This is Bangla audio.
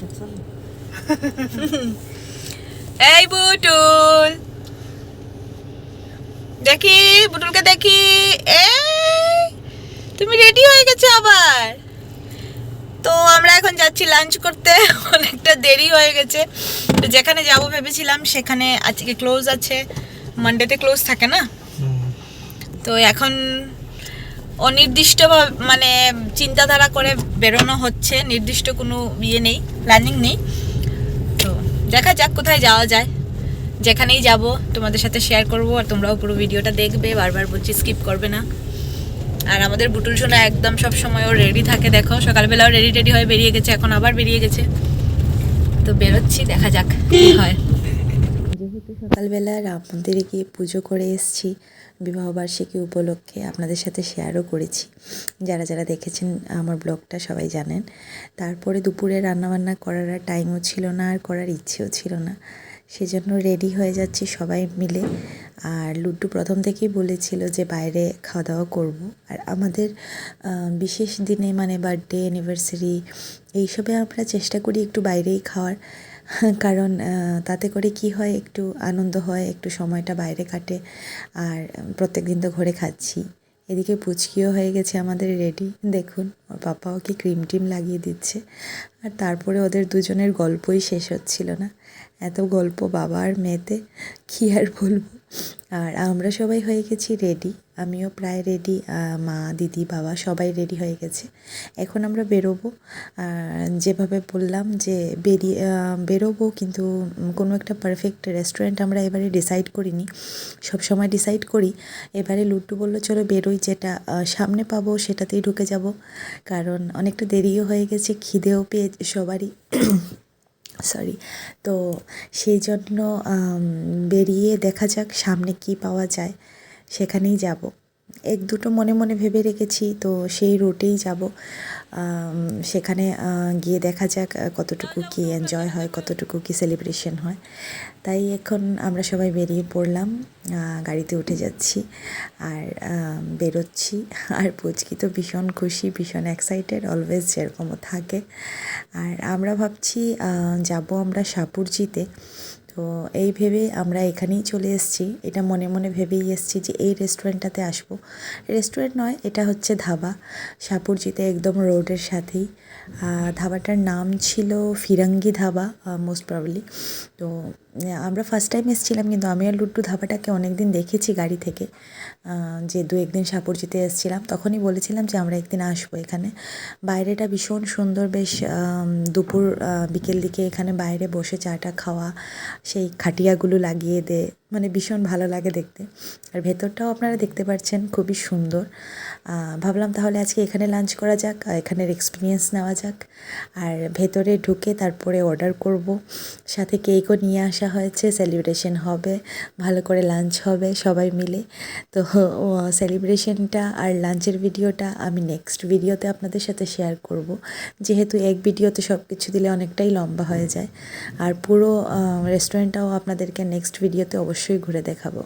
এই বুটুল। দেখি বুটুলকে দেখি। এই তুমি রেডি হয়ে গেছো আবার? তো আমরা এখন যাচ্ছি লাঞ্চ করতে অনেকটা দেরি হয়ে গেছে। তো যেখানে যাব ভেবেছিলাম সেখানে আজকে ক্লোজ আছে। মানডেতে ক্লোজ থাকে না? তো এখন অনির্দিষ্ট মানে চিন্তাধারা করে বেরোনো হচ্ছে, নির্দিষ্ট কোনো ইয়ে নেই প্ল্যানিং নেই। তো দেখা যাক কোথায় যাওয়া যায়। যেখানেই যাব, তোমাদের সাথে শেয়ার করব আর তোমরাও পুরো ভিডিওটা দেখবে, বারবার বলছি স্কিপ করবে না। আর আমাদের বুটুল সোনা একদম সব সময় ও রেডি থাকে, দেখো। সকালবেলাও রেডি টেডি হয়ে বেরিয়ে গেছে, এখন আবার বেরিয়ে গেছে। তো বেরোচ্ছি, দেখা যাক কি হয়। যেহেতু সকালবেলা রাম মন্দিরে গিয়ে পুজো করে এসেছি বিবাহবার্ষিকী উপলক্ষে আপনাদের সাথে শেয়ারও করেছি। যারা যারা দেখেছেন আমার ব্লগটা সবাই জানেন। তারপরে দুপুরে রান্নাবান্না করার আর টাইমও ছিল না, আর করার ইচ্ছেও ছিল না। সেজন্য রেডি হয়ে যাচ্ছি সবাই মিলে। আর লুড্ডু প্রথম থেকেই বলেছিল যে বাইরে খাওয়া দাওয়া করব। আর আমাদের বিশেষ দিনে মানে বার্থডে অ্যানিভার্সারি এইসবে আমরা চেষ্টা করি একটু বাইরেই খাওয়ার। কারণ তাতে করে কি হয়? একটু আনন্দ হয়, একটু সময়টা বাইরে কাটে আর প্রত্যেক দিন তো ঘরে খাচ্ছি। এদিকে পুচকিও হয়ে গেছে আমাদের রেডি। দেখুন, ওর পাপাও কি ক্রিম টিম লাগিয়ে দিচ্ছে। আর তারপরে ওদের দুজনের গল্পই শেষ হচ্ছিল না। এত গল্প বাবা আর মেয়েতে, কী আর বলব? আর আমরা সবাই হয়ে গেছি রেডি আমিও প্রায় রেডি মা, দিদি, বাবা সবাই রেডি হয়ে গেছে। এখন আমরা বেরোবো। যেভাবে বললাম যে বেরিয়ে বেরোবো কিন্তু কোনো একটা পারফেক্ট রেস্টুরেন্ট আমরা এবারে ডিসাইড করিনি। সব সময় ডিসাইড করি। এবারে লুড্ডু বলল, চলো বেরোই, যেটা সামনে পাবো সেটাতেই ঢুকে যাব। কারণ অনেকটা দেরিও হয়ে গেছে, খিদেও পেয়ে সবারই। সরি তো সেই জন্য বেরিয়ে দেখা যাক সামনে কি পাওয়া যায়। সেখানেই যাব। এক দুটো মনে মনে ভেবে রেখেছি, তো সেই রুটেই যাব। সেখানে গিয়ে দেখা যাক কতটুকু কি এনজয় হয়, কতটুকু কি সেলিব্রেশন হয়। তাই এখন আমরা সবাই বেরিয়ে পড়লাম গাড়িতে উঠে যাচ্ছি, আর বেরোচ্ছি। আর পুচকি তো ভীষণ খুশি, ভীষণ এক্সাইটেড অলওয়েজ যেরকমও থাকে। আর আমরা ভাবছি যাব আমরা সাপুরজিতে। তো এই ভেবে আমরা এখানেই চলে এসেছি। এটা মনে মনে ভেবেই এসেছি যে এই রেস্টুরেন্টটাতে আসব। রেস্টুরেন্ট নয়, এটা হচ্ছে ধাবা। সাপুরজিতে একদম রোডের সাথেই। ধাবাটার নাম ছিল ফিরাঙ্গি ধাবা মোস্ট প্রবলি তো আমরা ফার্স্ট টাইম এসেছিলাম, কিন্তু আমি আর লুড্ডু ধাবাটাকে অনেক দিন দেখেছি গাড়ি থেকে। যে দু একদিন সাপুরজিতে এসেছিলাম, তখনই বলেছিলাম যে আমরা একদিন আসব এখানে। বাইরেটা ভীষণ সুন্দর, বেশ দুপুর বিকেল দিকে এখানে বাইরে বসে চাটা খাওয়া, সেই খাটিয়াগুলো লাগিয়ে দে মানে ভীষণ ভালো লাগে দেখতে। আর ভেতরটাও আপনারা দেখতে পাচ্ছেন খুবই সুন্দর। ভাবলাম তাহলে আজকে এখানে লাঞ্চ করা যাক এখানের এক্সপিরিয়েন্স নেওয়া যাক। আর ভেতরে ঢুকে তারপরে অর্ডার করব। সাথে কেকও নিয়ে আসা হয়েছে সেলিব্রেশন হবে, ভালো করে লাঞ্চ হবে সবাই মিলে। তো সেলিব্রেশনটা আর লাঞ্চের ভিডিওটা আমি নেক্সট ভিডিওতে আপনাদের সাথে শেয়ার করব। যেহেতু এক ভিডিওতে সব কিছু দিলে অনেকটাই লম্বা হয়ে যায়। আর পুরো রেস্টুরেন্টটাও আপনাদেরকে নেক্সট ভিডিওতে অবশ্যই ঘুরে দেখাবো।